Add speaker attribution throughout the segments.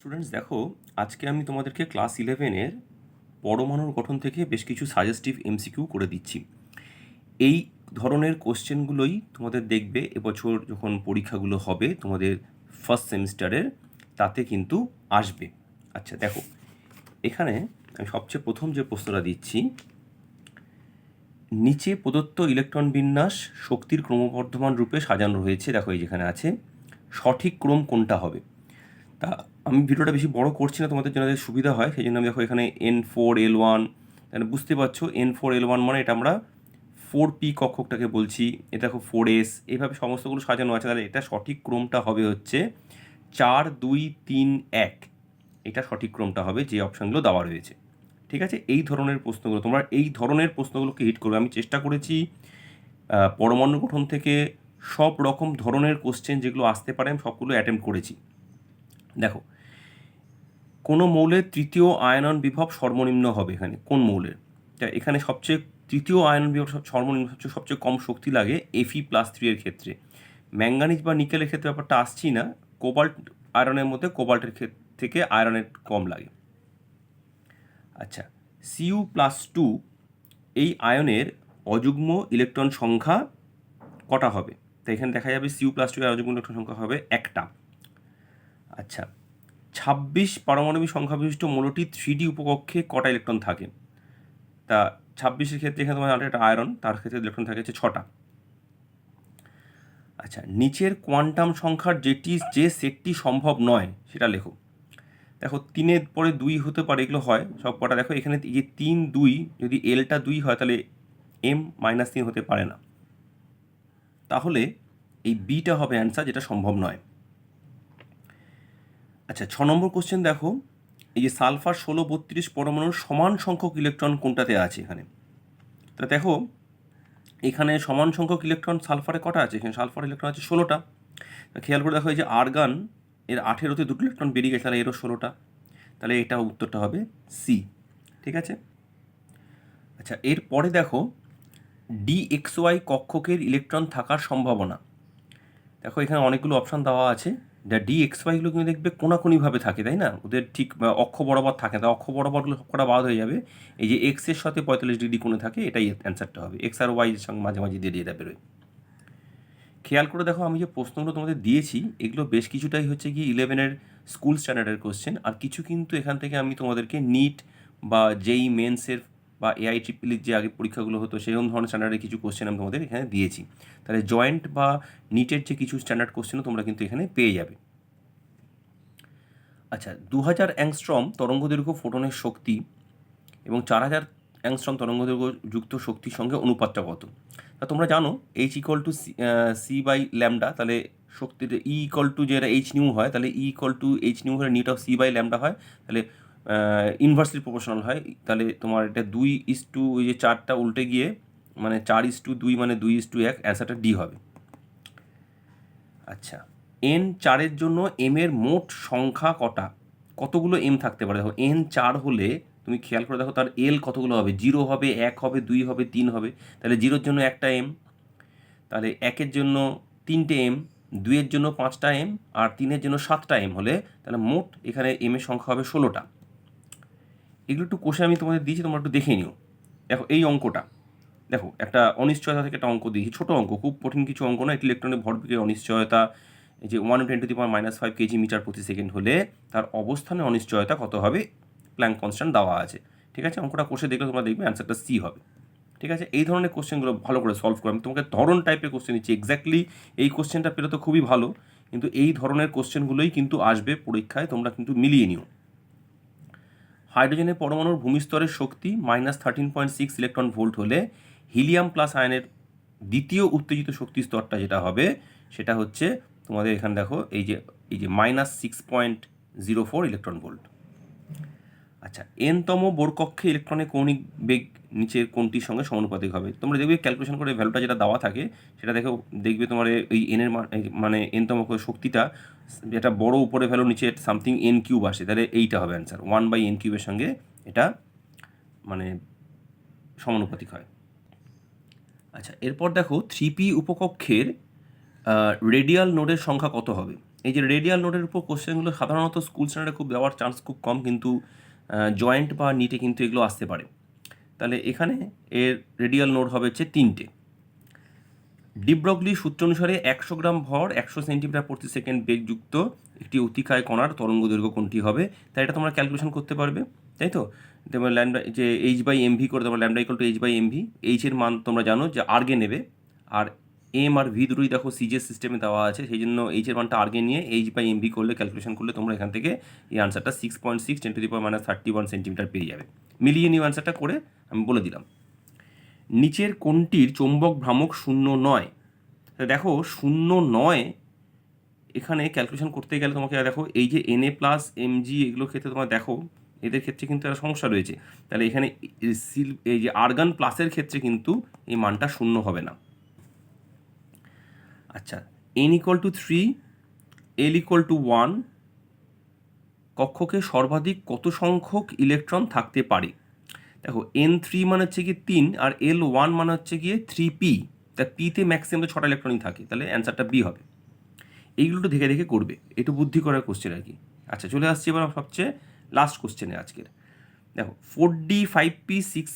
Speaker 1: Students দেখো, আজকে আমি তোমাদেরকে ক্লাস ইলেভেনের পরমাণুর গঠন থেকে বেশ কিছু সাজেস্টিভ এমসিকিউ করে দিচ্ছি। এই ধরনের কোশ্চেনগুলোই তোমাদের দেখবে এবছর যখন পরীক্ষাগুলো হবে তোমাদের ফার্স্ট সেমিস্টারের তাতে কিন্তু আসবে। আচ্ছা দেখো, এখানে আমি সবচেয়ে প্রথম যে প্রশ্নটা দিচ্ছি, নিচে প্রদত্ত ইলেকট্রন বিন্যাস শক্তির ক্রমবর্ধমান রূপে সাজানো রয়েছে। দেখো, এই যেখানে আছে, সঠিক ক্রম কোনটা হবে? তা আমি ভিডিওটা বেশি বড় করছি না, তোমাদের জন্য সুবিধা হয়, সেই জন্য আমি দেখো এখানে এন ফোর এল ওয়ান তাহলে বুঝতে পারছ এন ফোর এল ওয়ান মানে এটা আমরা ফোর পি কক্ষকটাকে বলছি, এটা দেখো ফোর এস এইভাবে সমস্তগুলো সাজানো আছে, তাহলে এটা সঠিক ক্রমটা হবে হচ্ছে চার দুই তিন এক, এটা সঠিক ক্রমটা হবে যে অপশানগুলো দেওয়া রয়েছে, ঠিক আছে? এই ধরনের প্রশ্নগুলো, তোমরা এই ধরনের প্রশ্নগুলোকে হিট করবে, আমি চেষ্টা করেছি পরমাণু গঠন থেকে সব রকম ধরনের কোশ্চেন যেগুলো আসতে পারে, আমি সবগুলো অ্যাটেম্প করেছি, দেখো কোনো মৌলের তৃতীয় আয়নন বিভব সর্বনিম্ন হবে এখানে, কোন মৌলের? তা এখানে সবচেয়ে, তৃতীয় আয়নন বিভব সর্বনিম্ন হচ্ছে সবচেয়ে কম শক্তি লাগে এফি প্লাস থ্রি এর ক্ষেত্রে। ম্যাঙ্গানিজ বা নিকেলের ক্ষেত্রে ব্যাপারটা আসছি না, কোবাল্ট আয়রনের মধ্যে কোবাল্টের থেকে আয়রনের কম লাগে। আচ্ছা সিইউ প্লাস টু এই আয়নের অযুগ্ম ইলেকট্রন সংখ্যা কটা হবে? তো এখানে দেখা যাবে সিইউ প্লাস টু এর অযুগ্ম ইলেকট্রন সংখ্যা হবে একটা। আচ্ছা ছাব্বিশ পারমাণবিক সংখ্যা বিশিষ্ট মৌলটি থ্রি ডি উপকক্ষে কটা ইলেকট্রন থাকে? তা ছাব্বিশের ক্ষেত্রে এখানে তোমার একটা আয়রন, তার ক্ষেত্রে ইলেকট্রন থাকে হচ্ছে ছটা। আচ্ছা নিচের কোয়ান্টাম সংখ্যার যেটি যে সেটটি সম্ভব নয়, সেটা লেখো। দেখো, তিনের পরে দুই হতে পারে, এগুলো হয়, সব কটা দেখো, এখানে যে তিন, দুই, যদি এলটা দুই হয়, তাহলে এম মাইনাস তিন হতে পারে না। তাহলে এই বিটা হবে অ্যান্সার, যেটা সম্ভব নয়। আচ্ছা ছ নম্বর কোশ্চেন দেখো। এই যে সালফার ষোলো বত্রিশ পরমাণুর সমান সংখ্যক ইলেকট্রন কোনটাতে আছে এখানে? তা দেখো, এখানে সমান সংখ্যক ইলেকট্রন সালফারে কটা আছে? এখানে সালফার ইলেকট্রন আছে ষোলোটা। খেয়াল করে দেখো, এই যে আর্গান এর আঠেরোতে দুটো ইলেকট্রন বেরিয়ে গেছে, তাহলে এরও ষোলোটা। তাহলে এটা উত্তরটা হবে সি ঠিক আছে? আচ্ছা এরপরে দেখো ডি এক্স ওয়াই কক্ষকের ইলেকট্রন থাকার সম্ভাবনা। দেখো, এখানে অনেকগুলো অপশান দেওয়া আছে। ডি এক্স ওয়াইগুলো কিন্তু দেখবে কোনাকুনিভাবে থাকে, তাই না? ওদের ঠিক অক্ষ বরাবর থাকে না। অক্ষ বরাবরগুলো কটা বাদ হয়ে যাবে। এই যে এক্সের সাথে পঁয়তাল্লিশ ডিগ্রি কোণে থাকে, এটাই অ্যান্সারটা হবে। এক্স আর ওয়াই সঙ্গে মাঝে মাঝে দিয়ে এটা বেরোয় খেয়াল করে দেখো, আমি যে প্রশ্নগুলো তোমাদের দিয়েছি, এগুলো বেশ কিছুটাই হচ্ছে কি ইলেভেনের স্কুল স্ট্যান্ডার্ডের কোশ্চেন আর কিছু কিন্তু এখান থেকে আমি তোমাদেরকে নিট বা যেই মেন্সের বা এআই ট্রিপলির যে আগে পরীক্ষাগুলো হতো, সেরকম ধরনের স্ট্যান্ডার্ডের কিছু কোশ্চেন আমি তোমাদের এখানে দিয়েছি। তাহলে জয়েন্ট বা নিটের যে কিছু স্ট্যান্ডার্ড কোশ্চেনও তোমরা কিন্তু এখানে পেয়ে যাবে। আচ্ছা দু হাজার অ্যাংস্ট্রম তরঙ্গদৈর্ঘ্য ফোটনের শক্তি এবং চার হাজার অ্যাংস্ট্রম তরঙ্গ তরঙ্গদৈর্ঘ্য যুক্ত শক্তির সঙ্গে অনুপাতটা কত? তা তোমরা জানো H equal to C C by lambda তাহলে শক্তির ই ইকল টু যেটা এইচ নিউ হয়, তাহলে E equal to H nu হলে net of C by lambda হয়, তাহলে ইনভার্সলি প্রপোর্শনাল হয়। তাহলে তোমার এটা দুই ইস টু ওই যে চারটা উল্টে গিয়ে মানে চার ইস টু দুই মানে দুই ইস টু এক অ্যান্সারটা ডি হবে। আচ্ছা এন চারের জন্য এম এর মোট সংখ্যা কটা? কতগুলো এম থাকতে পারে? দেখো এন চার হলে, তুমি খেয়াল করে দেখো, তার এল কতগুলো হবে? জিরো হবে, এক হবে, দুই হবে, তিন হবে। তাহলে জিরোর জন্য একটা এম তাহলে একের জন্য তিনটে এম দুইয়ের জন্য পাঁচটা এম আর তিনের জন্য সাতটা এম হলে, তাহলে মোট এখানে এম এর সংখ্যা হবে ষোলোটা। এগুলো একটু কোষে আমি তোমাদের দিয়েছি, তোমরা একটু দেখে নিও। দেখো, এই অঙ্কটা। দেখো, একটা অনিশ্চয়তা থেকে একটা অঙ্ক দিয়েছি। ছোটো অঙ্ক, খুব কঠিন কিছু অঙ্ক না ইলেকট্রনের ভরবেগের অনিশ্চয়তা যে one ten to the power minus five kg metre প্রতি সেকেন্ড হলে তার অবস্থানে অনিশ্চয়তা কত হবে? প্ল্যাঙ্ক কনস্ট্যান্ট দেওয়া আছে। ঠিক আছে? অঙ্কটা কোষে দেখলে তোমরা দেখবে অ্যান্সারটা সি হবে। ঠিক আছে? এই ধরনের কোশ্চেনগুলো ভালো করে সলভ করে। আমি তোমাকে ধরন টাইপের কোশ্চেন দিচ্ছি। এক্স্যাক্টলি এই কোশ্চেনটা পেলে তো খুবই ভালো। কিন্তু এই ধরনের কোশ্চেনগুলোই কিন্তু আসবে পরীক্ষায়, তোমরা কিন্তু মিলিয়ে নিও। হাইড্রোজেনের পরমাণুর ভূমিস্তরের শক্তি minus thirteen point six electron volt হলে হিলিয়াম প্লাস আয়নের দ্বিতীয় উত্তেজিত শক্তি স্তরটা যেটা হবে, সেটা হচ্ছে তোমাদের এখানে দেখো, এই যে এই যে minus six point zero four electron volt আচ্ছা এনতম বোর কক্ষে ইলেকট্রনের কৌণিক বেগ নিচের কোনটির সঙ্গে সমানুপাতিক হবে। তোমরা দেখবে ক্যালকুলেশন করে ভ্যালুটা যেটা দেওয়া থাকে, সেটা দেখো, দেখবে তোমার এই এনের মানে এনতম শক্তিটা, যেটা বড় উপরে ভ্যালু নিচে সামথিং এন কিউব আসে, তাহলে এইটা হবে অ্যান্সার ওয়ান বাই এন কিউবের সঙ্গে এটা মানে সমানুপাতিক হয়। আচ্ছা এরপর দেখো থ্রি পি উপকক্ষের রেডিয়াল নোডের সংখ্যা কত হবে? এই যে রেডিয়াল নোটের উপর কোশ্চেনগুলো সাধারণত স্কুল স্ট্যান্ডার্ডে খুব দেওয়ার চান্স খুব কম, কিন্তু জয়েন্ট বা নিটে কিন্তু এগুলো আসতে পারে। তাহলে এখানে এর রেডিয়াল নোট হবে হচ্ছে তিনটে। ডিব্রগলি সূত্র অনুসারে একশো গ্রাম ভর, একশো সেন্টিমিটার প্রতি সেকেন্ড বেগযুক্ত একটি অতিকায় কণার তরঙ্গ দৈর্ঘ্য কোনটি হবে তাই এটা তোমরা ক্যালকুলেশন করতে পারবে, তাই তো? তোমার ল্যান্ডা যে এইচ বাই এমভি করে, তোমার lambda equal to H by MV এইচের মান তোমরা জানো যে আর্গে নেবে, আর এম আর ভি দুটোই দেখো সিজের সিস্টেমে দেওয়া আছে, সেই জন্য এইচের মানটা আর্গে নিয়ে এইচ বাই এমভি করলে ক্যালকুলেশন করলে তোমরা এখান থেকে এই আনসারটা six point six ten to the power minus thirty one centimetre পেয়ে যাবে। মিলিয়ে নিয়ে আনসারটা করে, আমি বলে দিলাম। নিচের কোনটির চৌম্বক ভ্রামক শূন্য নয়। দেখো শূন্য নয়, এখানে ক্যালকুলেশন করতে গেলে তোমাকে দেখো এই যে N A plus M G এগুলোর ক্ষেত্রে তোমার দেখো, এদের ক্ষেত্রে কিন্তু একটা সমস্যা রয়েছে। তাহলে এখানে সিল এই যে আর্গান প্লাসের ক্ষেত্রে কিন্তু এই মানটা শূন্য হবে না। আচ্ছা N equal to three L equal to one কক্ষকে সর্বাধিক কত সংখ্যক ইলেকট্রন থাকতে পারে? দেখো এন থ্রি মানে হচ্ছে গিয়ে তিন, আর এল ওয়ান মানে হচ্ছে গিয়ে থ্রি পি তা পিতে ম্যাক্সিমাম তো ছটা ইলেকট্রনই থাকে, তাহলে অ্যান্সারটা বি হবে। এইগুলো তো দেখে দেখে করবে, একটু বুদ্ধি করার কোশ্চেন আর কি। আচ্ছা চলে আসছি এবার সবচেয়ে লাস্ট কোশ্চেনে আজকের। দেখো four D five P six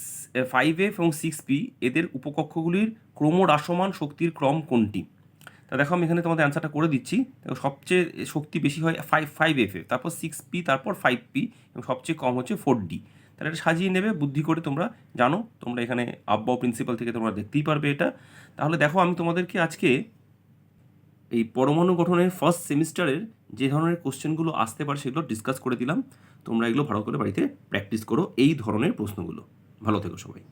Speaker 1: five F এবং সিক্স পি এদের উপকক্ষগুলির ক্রমহ্রাসমান শক্তির ক্রম কোনটি? তা দেখো আমি এখানে তোমাদের অ্যান্সারটা করে দিচ্ছি। দেখো সবচেয়ে শক্তি বেশি হয় ফাইভ ফাইভ এফ এ তারপর সিক্স পি তারপর ফাইভ পি এবং সবচেয়ে কম হচ্ছে ফোর ডি তাহলে এটা সাজিয়ে নেবে, বুদ্ধি করে তোমরা জানো, তোমরা এখানে আব্বাও প্রিন্সিপাল থেকে তোমরা দেখতেই পারবে এটা। তাহলে দেখো আমি তোমাদেরকে আজকে এই পরমাণু গঠনের ফার্স্ট সেমিস্টারের যে ধরনের কোশ্চেনগুলো আসতে পারে সেগুলো ডিসকাস করে দিলাম। তোমরা এগুলো ভালো করে বাড়িতে প্র্যাকটিস করো এই ধরনের প্রশ্নগুলো। ভালো থেকো সবাই।